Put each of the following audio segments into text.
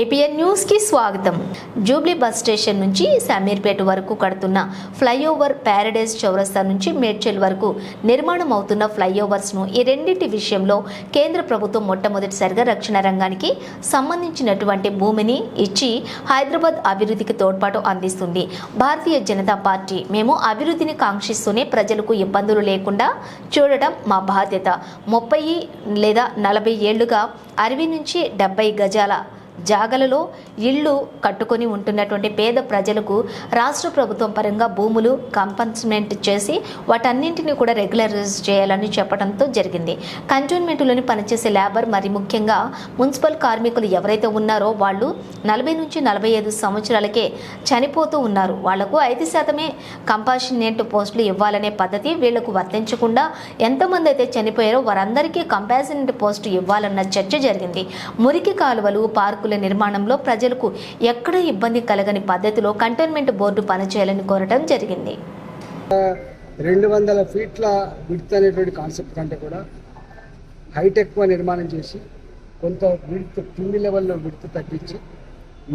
APN న్యూస్కి స్వాగతం. Jubilee bus station నుంచి సమీర్పేట వరకు కడుతున్న ఫ్లైఓవర్ ప్యారడైజ్ చౌరస్తా నుంచి మేడ్చల్ వరకు నిర్మాణం అవుతున్న ఫ్లైఓవర్స్ను ఈ రెండింటి విషయంలో కేంద్ర ప్రభుత్వం మొట్టమొదటిసారిగా రక్షణ రంగానికి సంబంధించినటువంటి భూమిని ఇచ్చి హైదరాబాద్ అభివృద్ధికి తోడ్పాటు అందిస్తుంది. భారతీయ జనతా పార్టీ మేము అభివృద్ధిని కాంక్షిస్తూనే ప్రజలకు ఇబ్బందులు లేకుండా చూడటం మా బాధ్యత. ముప్పై లేదా నలభై ఏళ్ళుగా అరవై నుంచి డెబ్బై గజాల జాగలలో ఇళ్ళు కట్టుకొని ఉంటున్నటువంటి పేద ప్రజలకు రాష్ట్ర ప్రభుత్వం పరంగా భూములు కంపన్స్మెంట్ చేసి వాటన్నింటినీ కూడా రెగ్యులరైజ్ చేయాలని చెప్పడంతో జరిగింది. కంటోన్మెంట్లోని పనిచేసే లేబర్ మరి ముఖ్యంగా మున్సిపల్ కార్మికులు ఎవరైతే ఉన్నారో వాళ్ళు నలభై నుంచి నలభై ఐదు సంవత్సరాలకే చనిపోతూ ఉన్నారు. వాళ్ళకు ఐదు శాతమే కంపాషనేట్ పోస్టులు ఇవ్వాలనే పద్ధతి వీళ్ళకు వర్తించకుండా ఎంతమంది అయితే చనిపోయారో వారందరికీ కంపాషనేట్ పోస్టు ఇవ్వాలన్న చర్చ జరిగింది. మురికి కాలువలు పార్కు పార్కుల నిర్మాణంలో ప్రజలకు ఎక్కడ ఇబ్బంది కలగని పద్ధతిలో కంటైన్మెంట్ బోర్డు పనిచేయాలని కోరటం జరిగింది. రెండు వందల ఫీట్ల విడ్త్ అనేటువంటి కాన్సెప్ట్ కంటే కూడా హైట్ నిర్మాణం చేసి కొంత విడ్త్ కింది లెవెల్లో విడ్త్ తగ్గించి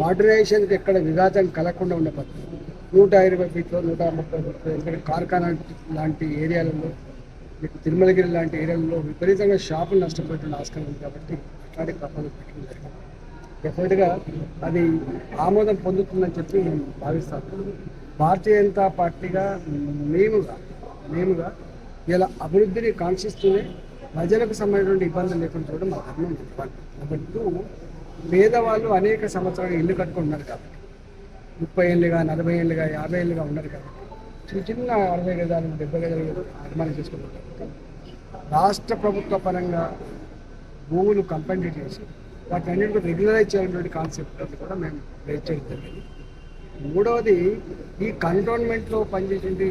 మోడర్నైజేషన్కి ఎక్కడ విఘాతం కలగకుండా ఉండే పద్ధతి. నూట ఇరవై ఫీట్లో నూట ముప్పై ఫీట్లో ఎందుకంటే కార్ఖానా లాంటి ఏరియాలలో మీకు తిరుమలగిరి లాంటి ఏరియాలలో విపరీతంగా షాపులు నష్టపోయేటువంటి ఆస్కారం ఉంది కాబట్టి అట్లాంటి క్రమాలు పెట్టడం జరిగింది. డెఫినెట్గా అది ఆమోదం పొందుతుందని చెప్పి నేను భావిస్తాను. భారతీయ జనతా పార్టీగా మేముగా మేముగా ఇలా అభివృద్ధిని కాంక్షిస్తూనే ప్రజలకు సంబంధించిన ఇబ్బందులు లేకుండా చూడడం మా ధర్మం నెంబర్ టూ పేదవాళ్ళు అనేక సంవత్సరాలు ఇల్లు కట్టుకుంటున్నారు కాబట్టి ముప్పై ఏళ్ళుగా నలభై ఏళ్ళుగా యాభై ఏళ్ళుగా ఉన్నారు కాబట్టి చిన్న చిన్న అరవై గజాలు డెబ్బై గజాలు నిర్మాణం చేసుకుంటున్నారు రాష్ట్ర ప్రభుత్వ పరంగా భూములు కంపెనీ చేసి వాటిని అన్నింటినీ రెగ్యులరైజ్ చేయాలనేటువంటి కాన్సెప్ట్ కూడా మేము రేజ్ చేయడం మూడవది ఈ కంటోన్మెంట్లో పనిచేసేటువంటి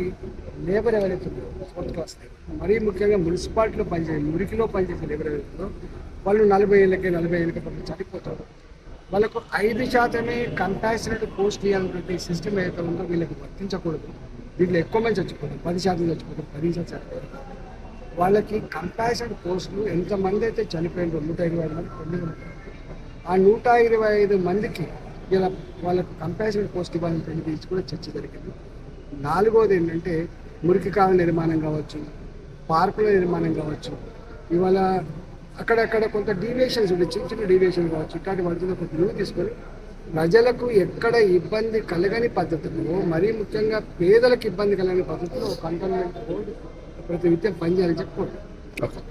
లేబర్ ఎవరైతే ఉన్నారో ఫోర్త్ క్లాస్ మరీ ముఖ్యంగా మున్సిపాలిటీలో పనిచేసే మురికిలో పనిచేసే లేబర్ ఎవరైతే వాళ్ళు నలభై ఏళ్ళకి నలభై ఏళ్ళకి వాళ్ళు చనిపోతారు. వాళ్ళకు ఐదు శాతమే కంపాసినేట్ పోస్ట్ ఇవ్వాలన్నటువంటి సిస్టమ్ ఏదైతే ఉందో వీళ్ళకి వర్తించకూడదు. వీళ్ళు ఎక్కువ మంది చచ్చిపోతారు పది శాతం చచ్చిపోతారు పదిహేను శాతం చచ్చిపోతారు. వాళ్ళకి కంపాషన్ పోస్టులు ఎంతమంది అయితే చనిపోయినారో నూట ఇరవై ఐదు మంది ఆ నూట ఇరవై ఐదు మందికి ఇలా వాళ్ళకు కంపాషన్ పోస్ట్ ఇవ్వాలని పెళ్ళి కూడా చర్చ జరిగింది. నాలుగోది ఏంటంటే మురికి కాల నిర్మాణం కావచ్చు పార్కుల నిర్మాణం కావచ్చు ఇవాళ అక్కడక్కడ కొంత డీవియేషన్స్ ఉండే చిన్న చిన్న డీవియేషన్ కావచ్చు ఇట్లాంటి వాటిలో కొంత నిలువ తీసుకొని ప్రజలకు ఎక్కడ ఇబ్బంది కలగని పద్ధతుల్లో మరీ ముఖ్యంగా పేదలకు ఇబ్బంది కలగని పద్ధతిలో కంటోన్మెంట్ బోర్డు ప్రతి విద్య పనిచేయాలని చెప్పుకోండి ఓకే.